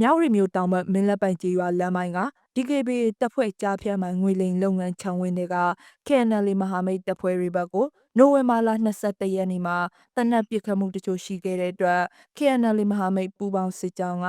မြောက်ရီမျိုးတောင်ဘက်မင်းလက်ပိုင်ကြီးရွာလမ်းပိုင်းက DKBA တပ်ဖွဲ့ကြားဖြတ်မှငွေလိမ်လုပ်ငန်းခြံဝင်းတွေက KNL မဟာမိတ်တပ်ဖွဲ့တွေဘက်ကိုနိုဝင်ဘာလ22ရက်နေ့မှာတနက်ပစ်ခတ်မှုတချို့ရှိခဲ့တဲ့အတွက် KNL မဟာမိတ်ပူးပေါင်းစစ်ကြောင်းက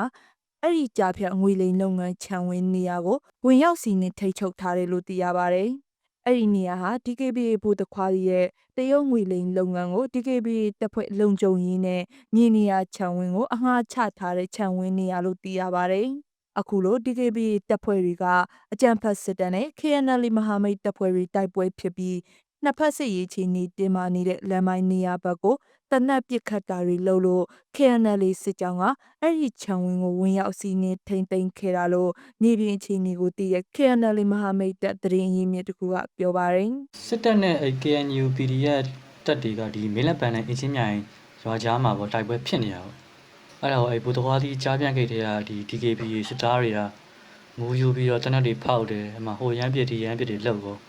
အဲ့ဒီကြားဖြတ်ငွေလိမ်လုပ်ငန်းခြံဝင်းနေရာကိုဝင်ရောက်စီးနင်းထိတ်ချုပ်ထားတယ်လို့သိရပါတယ်။ အဲ့ဒီနေရာဟာ DKBA ဘိုးတခွားကြီးရဲ့တရုတ်ငွေလိမ်လုပ်ငန်းကို DKBA တပ်ဖွဲ့လုံခြုံရေးနဲ့မြေနေရာခြံဝင်းကိုအငှားချထားတဲ့ခြံဝင်းနေရာလို့သိရပါတယ်။အခုလို DKBA တပ်ဖွဲ့တွေကအကြံဖတ်စစ်တပ်နဲ့ KNL မဟာမိတ်တပ်ဖွဲ့တွေတိုက်ပွဲဖြစ်ပြီး နှစ်ဖက်စစ်ရေးချီနေတင်မာနေတဲ့လမ်းပိုင်းနေရာဘက်ကိုတနက်ပစ်ခတ်တာတွေလုပ်လို့ KNL စစ်ကြောင်းကအဲ့ဒီခြံဝင်းကိုဝင်ရောက်စီးနင်းထိမ့်သိမ်းခဲ့တာလို့နေပြည်အခြေအနေကိုတည်ရ KNL မဟာမိတ်တပ်တရင်ရင်းမြစ်တကူကပြောပါတယ်စစ်တပ်နဲ့အဲ KNU PDF တပ်တွေကဒီမင်းလက်ပံနဲ့အင်းချင်းမြိုင်ရွာကြားမှာပေါ့တိုက်ပွဲဖြစ်နေတာပေါ့အဲ့ဒါကိုအဲဘူတခွားသီးကြားပြန့်ဂိတ်တွေကဒီ DKBA စစ်သားတွေကမူယူပြီးတော့တနက်တွေဖောက်တယ်အမှဟိုရမ်းပစ်ဒီရမ်းပစ်တွေလှုပ်တော့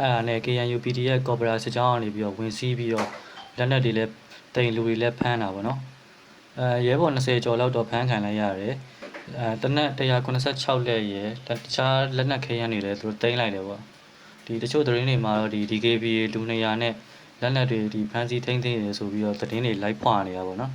အဲ့ဒါနဲ့ KNU PDF ကော်ပိုရာစစ်ကြောင်းကနေပြီးတော့ဝင်စီးပြီးတော့လက်နက်တွေလည်းတိန်လူတွေလည်းဖမ်းတာပေါ့နော်အဲရဲဘော်20ကျော်လောက်တော့ဖမ်းခံလိုက်ရတယ်အဲတနက်186လက်ရယ်တခြားလက်နက်ခဲယမ်းတွေလည်းသူတို့တင်လိုက်တယ်ပေါ့ဒီတချို့သတင်းတွေမှာတော့ဒီ DKBA လူ200နဲ့လက်နက်တွေဒီဖန်စီထိမ့်သိမ်းနေတယ်ဆိုပြီးတော့သတင်းတွေလိုက်ဖွာနေတာပေါ့နော်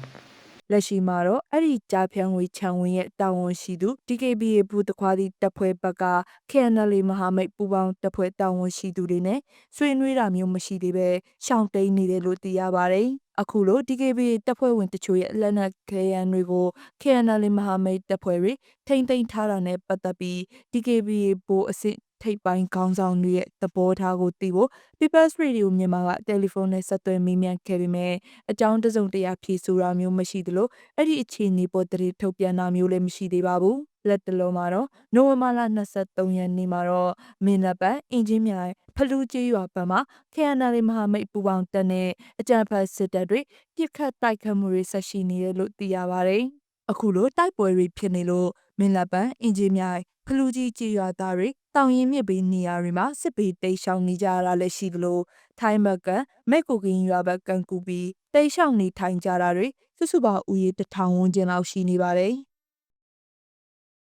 လက်ရှိမှာတော့အဲ့ဒီကြားဖြန့်ငွေခြံဝင်းရဲ့တာဝန်ရှိသူ DKBA ဘူးတခွားသီးတပ်ဖွဲ့ဘက်က KNL မဟာမိတ်ပူးပေါင်းတပ်ဖွဲ့တာဝန်ရှိသူတွေနဲ့ဆွေးနွေးတာမျိုးမရှိသေးပဲရှောင်းတိန်နေတယ်လို့သိရပါတယ်။အခုလို DKBA တပ်ဖွဲ့ဝင်တချို့ရဲ့လက်နက်ခဲယမ်းတွေကို KNL မဟာမိတ်တပ်ဖွဲ့တွေထိမ့်သိမ်းထားတာနဲ့ပတ်သက်ပြီး DKBA ဘိုးအစစ် ထိပ်ပိုင်းခေါင်းဆောင်တွေရဲ့သဘောထားကိုသိဖို့ People's Radio မြန်မာကတယ်လီဖုန်းနဲ့ဆက်သွယ်မေးမြန်းခဲ့ပေမဲ့အကြောင်းတစုံတရာဖြေဆိုတာမျိုးမရှိသလိုအဲ့ဒီအခြေအနေပေါ်တရေထုတ်ပြန်တာမျိုးလည်းမရှိသေးပါဘူး။လက်တလုံးမှာတော့နိုဝင်ဘာလ23ရက်နေ့မှာတော့မင်းလက်ပတ်အင်ဂျင်မြိုင်ဖလူးကြီးရွာဘက်မှာ KNL မဟာမိတ်ပူပေါင်းတပ်နဲ့အကြံဖတ်စစ်တပ်တွေပြစ်ခတ်တိုက်ခတ်မှုတွေဆက်ရှိနေတယ်လို့သိရပါတယ်။အခုလိုတိုက်ပွဲတွေဖြစ်နေလို့မင်းလက်ပံအင်ဂျင်မြိုင် ဖလူးကြီးကြေးရွာသားတွေတောင်ရင်မြစ်ဘေးနေရာတွေမှာစစ်ဘေးတိတ်ရှောင်နေကြရတာလည်းရှိသလိုထိုင်းဘက်ကမဲ့ကိုကင်းရွာဘက်ကန်ကူပြီးတိတ်ရှောင်နေထိုင်ကြတာတွေစုစုပေါင်းဦးရေတထောင်ဝန်းကျင်လောက်ရှိနေပါတယ်။